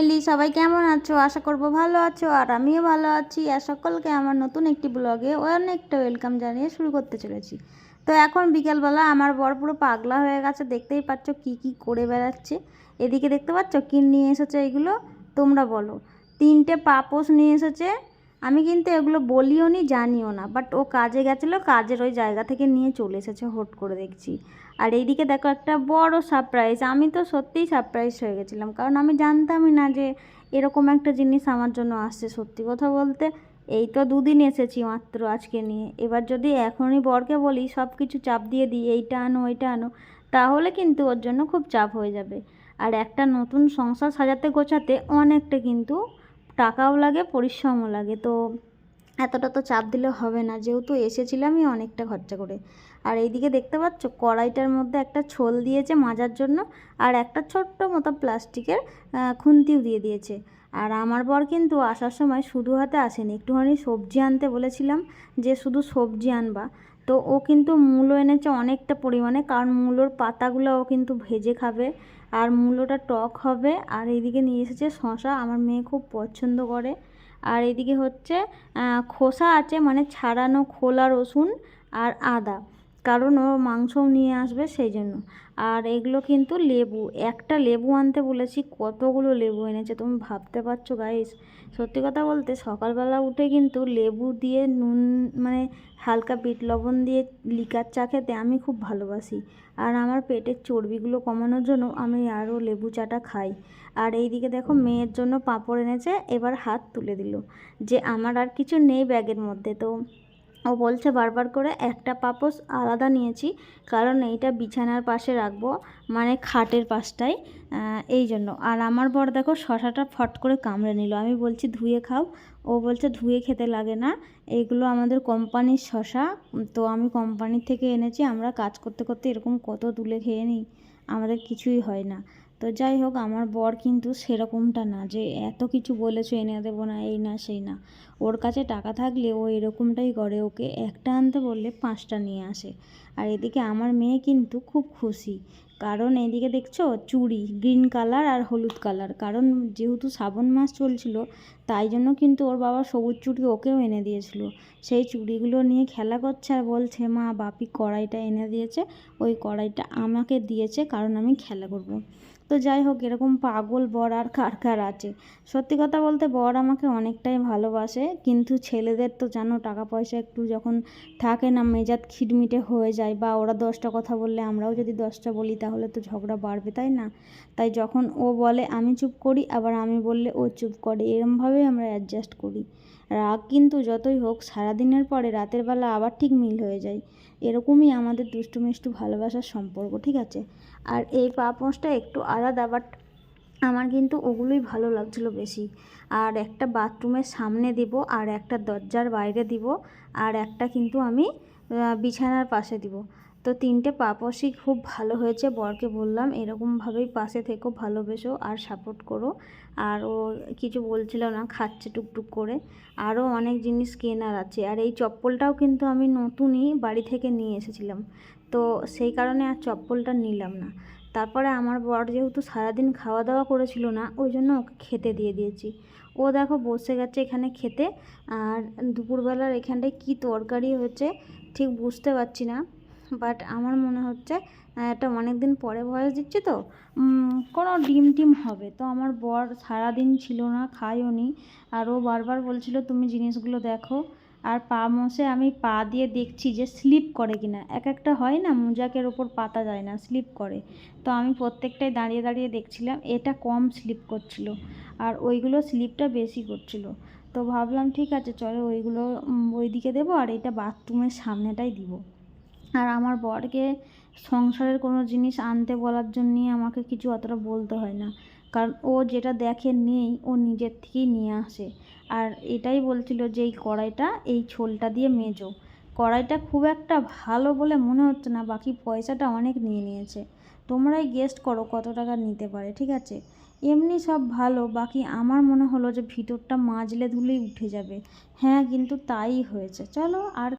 হেলি সবাই কেমন আছো? আশা করব ভালো আছো আর আমিও ভালো আছি। আর সকলকে আমার নতুন একটি ব্লগে অনেকটা ওয়েলকাম জানিয়ে শুরু করতে চলেছি। তো এখন বিকেলবেলা আমার বর পুরো পাগলা হয়ে গেছে। দেখতেই পাচ্ছ কি কি করে বেড়াচ্ছে। এদিকে দেখতে পাচ্ছ কি নিয়ে এসেছে এগুলো? তোমরা বলো। তিনটে পাপোশ নিয়ে এসেছে। আমি কিন্তু এগুলো বলিও নি, জানিও না। বাট ও কাজে গেছিল, কাজের ওই জায়গা থেকে নিয়ে চলে এসেছে। হোট করে দেখছি। আর এইদিকে দেখো একটা বড় সারপ্রাইজ আমি তো সত্যিই সারপ্রাইজ হয়ে গেছিলাম, কারণ আমি জানতামই না যে এরকম একটা জিনিস আমার জন্য আসছে সত্যি কথা বলতে। এই তো দুদিন এসেছি মাত্র আজকে নিয়ে। এবার যদি এখনই বরকে বলি সব কিছু চাপ দিয়ে দিই, এইটা আনো, ওইটা আনো, তাহলে কিন্তু ওর জন্য খুব চাপ হয়ে যাবে। আর একটা নতুন সংসার সাজাতে গোছাতে অনেকটা কিন্তু টাকাও লাগে, পরিশ্রমও লাগে। তো এতটা তো চাপ দিলে হবে না। যেহেতু এসেছিলামই অনেকটা খরচা করে। আর এইদিকে দেখতে পাচ্ছ, কড়াইটার মধ্যে একটা ছোল দিয়েছে মাজার জন্য আর একটা ছোট্ট মতো প্লাস্টিকের খুন্তিও দিয়ে দিয়েছে। আর আমার বর কিন্তু আসার সময় শুধু হাতে আসেনি, একটুখানি সবজি আনতে বলেছিলাম যে শুধু সবজি আনবা। তো ও কিন্তু মূলো এনেছে অনেকটা পরিমাণে, কারণ মূলোর পাতাগুলো ও কিন্তু ভেজে খাবে। আর মূলোটা টক হবে। আর এইদিকে নিয়ে এসেছে শশা আমার মেয়ে খুব পছন্দ করে। আর এদিকে হচ্ছে খোসা আছে মানে ছাড়ানো খোলা রসুন আর আদা। কারণ ও মাংসও নিয়ে আসবে সেই জন্য আর এগুলো কিন্তু লেবু। একটা লেবু আনতে বলেছি, কতগুলো লেবু এনেছে তুমি ভাবতে পারছ গাইস সত্যি কথা বলতে সকালবেলা উঠে কিন্তু লেবু দিয়ে নুন মানে হালকা বিট লবণ দিয়ে লিকার চা খেতে আমি খুব ভালোবাসি। আর আমার পেটের চর্বিগুলো কমানোর জন্য আমি আরও লেবু চাটা খাই। আর এইদিকে দেখো মেয়ের জন্য পাঁপড় এনেছে, এবার হাত তুলে দিল। যে আমার আর কিছু নেই ব্যাগের মধ্যে, তো ও বলছে, বারবার করে একটা পাপোস আলাদা নিয়েছি, কারণ এইটা বিছানার পাশে রাখব মানে খাটের পাশটায় এই জন্য। আর আমার বর দেখো, শশাটা ফট করে কামড়ে নিল। আমি বলছি, ধুয়ে খাও। ও বলছে, ধুয়ে খেতে লাগে না এইগুলো আমাদের কোম্পানির শশা, তো আমি কোম্পানির থেকে এনেছি, আমরা কাজ করতে করতে এরকম কত তুলে খেয়ে নিই, আমাদের কিছুই হয় না। তো যাই হোক, আমার বর কিন্তু সেরকমটা না যে এত কিছু বলেছ, এনে দেবো না, এই না, সেই না। ওর কাছে টাকা থাকলে ও এরকমটাই করে, ওকে একটা আনতে বললে পাঁচটা নিয়ে আসে। আর এদিকে আমার মেয়ে কিন্তু খুব খুশি। কারণ এদিকে দেখছ, চুড়ি গ্রিন কালার আর হলুদ কালার। কারণ যেহেতু শ্রাবণ মাস চলছিল, তাই জন্য কিন্তু ওর বাবা সবুজ চুড়ি ওকেও এনে দিয়েছিল। সেই চুড়িগুলো নিয়ে খেলা করছে আর বলছে, মা, বাপি কড়াইটা এনে দিয়েছে, ওই কড়াইটা আমাকে দিয়েছে, কারণ আমি খেলা করব। তো যাই হোক, এরকম পাগল, বর আর কার কার আছে? সত্যি কথা বলতে বর আমাকে অনেকটাই ভালোবাসে, কিন্তু ছেলেদের তো জানো টাকা পয়সা একটু যখন থাকে না, মেজাজ খিটমিটে হয়ে যায়, বা ওরা দশটা কথা বললে আমরাও যদি দশটা বলি, তাহলে তো ঝগড়া বাড়বে, তাই না? তাই যখন ও বলে, আমি চুপ করি, আবার আমি বললে, ও চুপ করে, এরমভাবেই আমরা অ্যাডজাস্ট করি। রাগ কিন্তু যতই হোক, সারাদিনের পরে রাতের বেলা আবার ঠিক মিল হয়ে যায়। এরকমই আমাদের দুষ্টু মিষ্টু ভালোবাসার সম্পর্ক, ঠিক আছে? আর এই পাপোশটা একটু আলাদা বাট আমার কিন্তু ওগুলোই ভালো লাগছিল বেশি। আর একটা বাথরুমের সামনে দিব, আর একটা দরজার বাইরে দিব, আর একটা কিন্তু আমি বিছানার পাশে দিব। তো তিনটে পাপসই খুব ভালো হয়েছে। বরকে বললাম, এরকমভাবেই পাশে থেকো, ভালোবেসো আর সাপোর্ট করো। আর ও কিছু বলছিল না, খাচ্ছে টুকটুক করে। আরও অনেক জিনিস কেনার আছে। আর এই চপ্পলটাও কিন্তু আমি নতুনই বাড়ি থেকে নিয়ে এসেছিলাম। তো সেই কারণে আর চপ্পলটা নিলাম না। তারপরে আমার বর যেহেতু সারাদিন খাওয়া দাওয়া করেছিল না, ওই জন্য ওকে খেতে দিয়ে দিয়েছি। ও দেখো বসে গেছে এখানে খেতে। আর দুপুরবেলার এখানটায় কী তরকারি হয়েছে, ঠিক বুঝতে পারছি না। বাট আমার মনে হচ্ছে এটা অনেক দিন পরে ভয়েস দিচ্ছি তো কোনো ডিম টিম হবে। তো আমার বর সারাদিন ছিল না খাইও নি। আর ও বারবার বলছিল, তুমি জিনিসগুলো দেখো। আর পা মশে আমি পা দিয়ে দেখছি যে স্লিপ করে কিনা। এক একটা হয় না, মোজাকের ওপর পাতা যায় না, স্লিপ করে। তো আমি প্রত্যেকটাই দাঁড়িয়ে দাঁড়িয়ে দেখছিলাম, এটা কম স্লিপ করছিল। আর ওইগুলো স্লিপটা বেশি করছিল। তো ভাবলাম, ঠিক আছে, চলো ওইগুলো ওইদিকে দেবো আর এটা বাথরুমের সামনেটাই দিব। আর আমার বরকে সংসারের কোনো জিনিস আনতে বলার জন্যই আমাকে কিছু অতটা বলতে হয় না। কারণ ও যেটা দেখে নেই, ও নিজের থেকেই নিয়ে আসে। আর এটাই বলছিল যে এই কড়াইটা, এই ছোলটা দিয়ে মেজো। কড়াইটা খুব একটা ভালো বলে মনে হচ্ছে না, বাকি পয়সাটা অনেক নিয়ে নিয়েছে। তোমরাই গেস্ট করো কত টাকা নিতে পারে, ঠিক আছে? এমনি সব ভালো, বাকি আমার মনে হলো যে ভিতরটা মাজলে ধুলেই উঠে যাবে। হ্যাঁ কিন্তু তাই হয়েছে। চলো আর